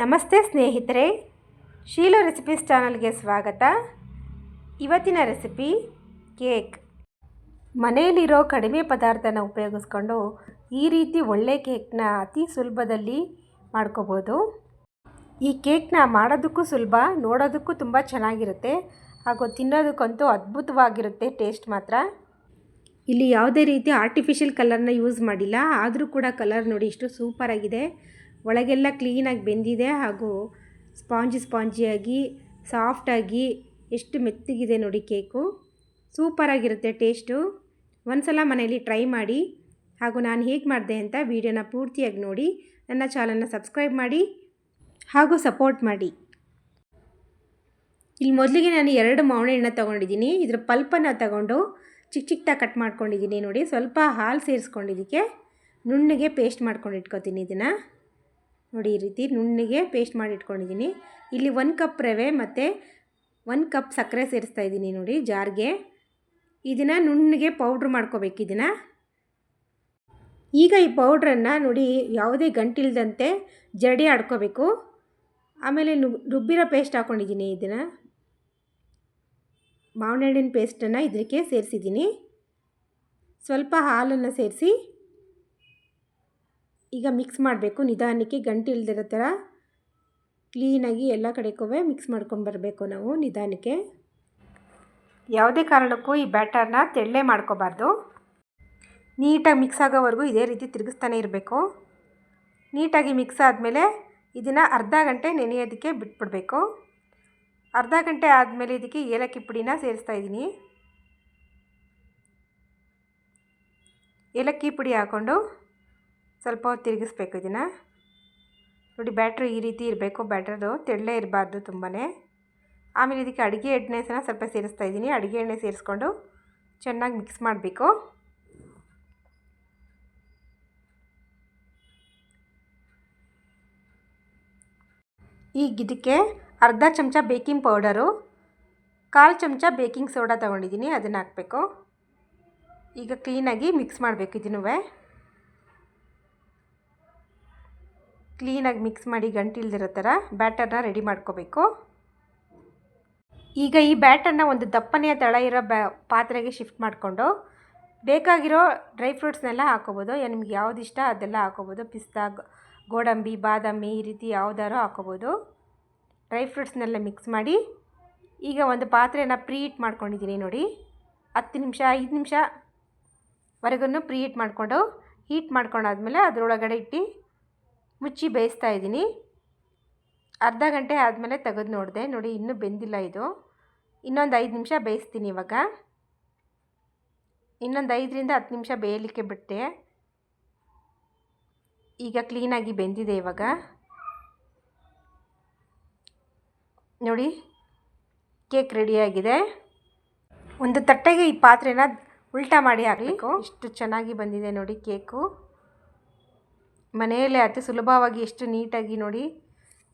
ನಮಸ್ತೆ ಸ್ನೇಹಿತರೆ, ಶೀಲು ರೆಸಿಪೀಸ್ ಚಾನಲ್ಗೆ ಸ್ವಾಗತ. ಇವತ್ತಿನ ರೆಸಿಪಿ ಕೇಕ್. ಮನೆಯಲ್ಲಿರೋ ಕಡಿಮೆ ಪದಾರ್ಥನ ಉಪಯೋಗಿಸ್ಕೊಂಡು ಈ ರೀತಿ ಒಳ್ಳೆ ಕೇಕ್ನ ಅತಿ ಸುಲಭದಲ್ಲಿ ಮಾಡ್ಕೋಬೋದು. ಈ ಕೇಕ್ನ ಮಾಡೋದಕ್ಕೂ ಸುಲಭ, ನೋಡೋದಕ್ಕೂ ತುಂಬ ಚೆನ್ನಾಗಿರುತ್ತೆ. ಹಾಗೂ ತಿನ್ನೋದಕ್ಕಂತೂ ಅದ್ಭುತವಾಗಿರುತ್ತೆ ಟೇಸ್ಟ್ ಮಾತ್ರ. ಇಲ್ಲಿ ಯಾವುದೇ ರೀತಿ ಆರ್ಟಿಫಿಷಿಯಲ್ ಕಲರ್ನ ಯೂಸ್ ಮಾಡಿಲ್ಲ. ಆದರೂ ಕೂಡ ಕಲರ್ ನೋಡಿ ಇಷ್ಟು ಸೂಪರಾಗಿದೆ ಒಳಗೆಲ್ಲ ಕ್ಲೀನಾಗಿ ಬೆಂದಿದೆ ಹಾಗೂ ಸ್ಪಾಂಜಿ ಸ್ಪಾಂಜಿಯಾಗಿ, ಸಾಫ್ಟಾಗಿ ಎಷ್ಟು ಮೆತ್ತಗಿದೆ ನೋಡಿ ಕೇಕು. ಸೂಪರಾಗಿರುತ್ತೆ ಟೇಸ್ಟು. ಒಂದ್ಸಲ ಮನೆಯಲ್ಲಿ ಟ್ರೈ ಮಾಡಿ. ಹಾಗೂ ನಾನು ಹೇಗೆ ಮಾಡಿದೆ ಅಂತ ವೀಡಿಯೋನ ಪೂರ್ತಿಯಾಗಿ ನೋಡಿ. ನನ್ನ ಚಾನಲ್ನ ಸಬ್ಸ್ಕ್ರೈಬ್ ಮಾಡಿ. ಹಾಗೂ ಸಪೋರ್ಟ್ ಮಾಡಿ. ಇಲ್ಲಿ ಮೊದಲಿಗೆ ನಾನು ಎರಡು ಮಾವಿನ ಹಣ್ಣು ತೊಗೊಂಡಿದ್ದೀನಿ. ಇದ್ರ ಪಲ್ಪನ್ನು ತಗೊಂಡು ಚಿಕ್ಕ ಚಿಕ್ಕದಾಗಿ ಕಟ್ ಮಾಡ್ಕೊಂಡಿದ್ದೀನಿ ನೋಡಿ. ಸ್ವಲ್ಪ ಹಾಲು ಸೇರಿಸ್ಕೊಂಡಿದ್ದಕ್ಕೆ ನುಣ್ಣಗೆ ಪೇಸ್ಟ್ ಮಾಡ್ಕೊಂಡು ಇಟ್ಕೊತೀನಿ ಇದನ್ನು. ನೋಡಿ ಈ ರೀತಿ ನುಣ್ಣಗೆ ಪೇಸ್ಟ್ ಮಾಡಿ ಇಟ್ಕೊಂಡಿದ್ದೀನಿ ಇಲ್ಲಿ ಒಂದು ಕಪ್ ರವೆ ಮತ್ತು ಒಂದು ಕಪ್ ಸಕ್ಕರೆ ಸೇರಿಸ್ತಾ ಇದ್ದೀನಿ ನೋಡಿ ಜಾರ್ಗೆ. ಇದನ್ನು ನುಣ್ಣಗೆ ಪೌಡ್ರ್ ಮಾಡ್ಕೋಬೇಕು ಇದನ್ನು. ಈಗ ಈ ಪೌಡ್ರನ್ನು ನೋಡಿ ಯಾವುದೇ ಗಂಟಿಲ್ದಂತೆ ಜಡಿ ಆಡ್ಕೋಬೇಕು. ಆಮೇಲೆ ರುಬ್ಬಿರೋ ಪೇಸ್ಟ್ ಹಾಕ್ಕೊಂಡಿದ್ದೀನಿ ಇದನ್ನು. ಮಾವಿನ ಹಣ್ಣಿನ ಪೇಸ್ಟನ್ನು ಇದಕ್ಕೆ ಸೇರಿಸಿದ್ದೀನಿ. ಸ್ವಲ್ಪ ಹಾಲನ್ನು ಸೇರಿಸಿ ಈಗ ಮಿಕ್ಸ್ ಮಾಡಬೇಕು. ನಿಧಾನಕ್ಕೆ ಗಂಟು ಇಲ್ದಿರೋ ಥರ ಕ್ಲೀನಾಗಿ ಎಲ್ಲ ಕಡೆಗೂ ಮಿಕ್ಸ್ ಮಾಡ್ಕೊಂಡು ಬರಬೇಕು ನಾವು ನಿಧಾನಕ್ಕೆ. ಯಾವುದೇ ಕಾರಣಕ್ಕೂ ಈ ಬ್ಯಾಟರ್ನ ತೆಳ್ಳೆ ಮಾಡ್ಕೋಬಾರ್ದು. ನೀಟಾಗಿ ಮಿಕ್ಸ್ ಆಗೋವರೆಗೂ ಇದೇ ರೀತಿ ತಿರುಗಿಸ್ತಾನೆ ಇರಬೇಕು. ನೀಟಾಗಿ ಮಿಕ್ಸ್ ಆದಮೇಲೆ ಇದನ್ನು ಅರ್ಧ ಗಂಟೆ ನೆನೆಯೋದಕ್ಕೆ ಬಿಟ್ಬಿಡಬೇಕು. ಅರ್ಧ ಗಂಟೆ ಆದಮೇಲೆ ಇದಕ್ಕೆ ಏಲಕ್ಕಿ ಪುಡಿನ ಸೇರಿಸ್ತಾ ಇದ್ದೀನಿ. ಏಲಕ್ಕಿ ಪುಡಿ ಹಾಕ್ಕೊಂಡು ಸ್ವಲ್ಪ ಹೊತ್ತು ತಿರುಗಿಸ್ಬೇಕು ಇದನ್ನು. ನೋಡಿ ಬ್ಯಾಟ್ರಿ ಈ ರೀತಿ ಇರಬೇಕು, ಬ್ಯಾಟ್ರದು ತೆಳ್ಳೇ ಇರಬಾರ್ದು ತುಂಬಾ ಆಮೇಲೆ ಇದಕ್ಕೆ ಅಡುಗೆ ಎಣ್ಣೆ ಸಹ ಸ್ವಲ್ಪ ಸೇರಿಸ್ತಾ ಇದ್ದೀನಿ. ಅಡುಗೆ ಎಣ್ಣೆ ಸೇರಿಸ್ಕೊಂಡು ಚೆನ್ನಾಗಿ ಮಿಕ್ಸ್ ಮಾಡಬೇಕು. ಈಗ ಇದಕ್ಕೆ ಅರ್ಧ ಚಮಚ ಬೇಕಿಂಗ್ ಪೌಡರು, ಕಾಲು ಚಮಚ ಬೇಕಿಂಗ್ ಸೋಡಾ ತೊಗೊಂಡಿದ್ದೀನಿ, ಅದನ್ನು ಹಾಕಬೇಕು. ಈಗ ಕ್ಲೀನಾಗಿ ಮಿಕ್ಸ್ ಮಾಡಬೇಕು ಇದನ್ನೂ ಕ್ಲೀನಾಗಿ ಮಿಕ್ಸ್ ಮಾಡಿ ಗಂಟಿಲ್ದಿರೋ ಥರ ಬ್ಯಾಟರ್ನ ರೆಡಿ ಮಾಡ್ಕೋಬೇಕು. ಈಗ ಈ ಬ್ಯಾಟರ್ನ ಒಂದು ದಪ್ಪನೆಯ ತಳ ಇರೋ ಬ್ಯಾ ಪಾತ್ರೆಗೆ ಶಿಫ್ಟ್ ಮಾಡಿಕೊಂಡು ಬೇಕಾಗಿರೋ ಡ್ರೈ ಫ್ರೂಟ್ಸ್ನೆಲ್ಲ ಹಾಕೋಬೋದು. ನಿಮ್ಗೆ ಯಾವ್ದು ಇಷ್ಟ ಅದೆಲ್ಲ ಹಾಕೋಬೋದು. ಪಿಸ್ತಾ ಗೋಡಂಬಿ, ಬಾದಾಮಿ ಈ ರೀತಿ ಯಾವ್ದಾರು ಹಾಕೋಬೋದು. ಡ್ರೈ ಫ್ರೂಟ್ಸ್ನೆಲ್ಲ ಮಿಕ್ಸ್ ಮಾಡಿ ಈಗ ಒಂದು ಪಾತ್ರೆನ ಪ್ರೀ ಹೀಟ್ ಮಾಡ್ಕೊಂಡಿದ್ದೀನಿ ನೋಡಿ. ಹತ್ತು ನಿಮಿಷ, ಐದು ನಿಮಿಷ ವರೆಗೂ ಪ್ರೀ ಹೀಟ್ ಮಾಡಿಕೊಂಡು ಹೀಟ್ ಮಾಡ್ಕೊಂಡಾದ್ಮೇಲೆ ಅದರೊಳಗಡೆ ಇಟ್ಟು ಮುಚ್ಚಿ ಬೇಯಿಸ್ತಾ ಇದ್ದೀನಿ. ಅರ್ಧ ಗಂಟೆ ಆದಮೇಲೆ ತೆಗೆದು ನೋಡಿದೆ. ನೋಡಿ ಇನ್ನೂ ಬೆಂದಿಲ್ಲ ಇದು. ಇನ್ನೊಂದು ಐದು ನಿಮಿಷ ಬೇಯಿಸ್ತೀನಿ ಇವಾಗ. ಇನ್ನೊಂದು ಐದರಿಂದ ಹತ್ತು ನಿಮಿಷ ಬೇಯಲಿಕ್ಕೆ ಬಿಟ್ಟೆ. ಈಗ ಕ್ಲೀನಾಗಿ ಬೆಂದಿದೆ ಇವಾಗ. ನೋಡಿ ಕೇಕ್ ರೆಡಿಯಾಗಿದೆ ಒಂದು ತಟ್ಟೆಗೆ ಈ ಪಾತ್ರೆನ ಉಲ್ಟಾ ಮಾಡಿ ಹಾಕಬೇಕು. ಇಷ್ಟು ಚೆನ್ನಾಗಿ ಬಂದಿದೆ ನೋಡಿ ಕೇಕು. ಮನೆಯಲ್ಲೇ ಅತಿ ಸುಲಭವಾಗಿ ಎಷ್ಟು ನೀಟಾಗಿ ನೋಡಿ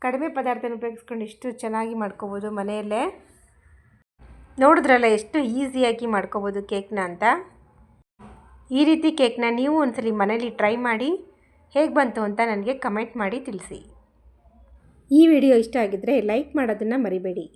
ಕಡಿಮೆ ಪದಾರ್ಥನ ಉಪಯೋಗಿಸ್ಕೊಂಡು ಎಷ್ಟು ಚೆನ್ನಾಗಿ ಮಾಡ್ಕೋಬೋದು ಮನೆಯಲ್ಲೇ. ನೋಡಿದ್ರಲ್ಲ ಎಷ್ಟು ಈಸಿಯಾಗಿ ಮಾಡ್ಕೋಬೋದು ಕೇಕ್ನ ಅಂತ. ಈ ರೀತಿ ಕೇಕ್ನ ನೀವು ಒಂದ್ಸಲಿ ಮನೇಲಿ ಟ್ರೈ ಮಾಡಿ ಹೇಗೆ ಬಂತು ಅಂತ ನನಗೆ ಕಮೆಂಟ್ ಮಾಡಿ ತಿಳಿಸಿ. ಈ ವಿಡಿಯೋ ಇಷ್ಟ ಆಗಿದ್ದರೆ ಲೈಕ್ ಮಾಡೋದನ್ನು ಮರಿಬೇಡಿ.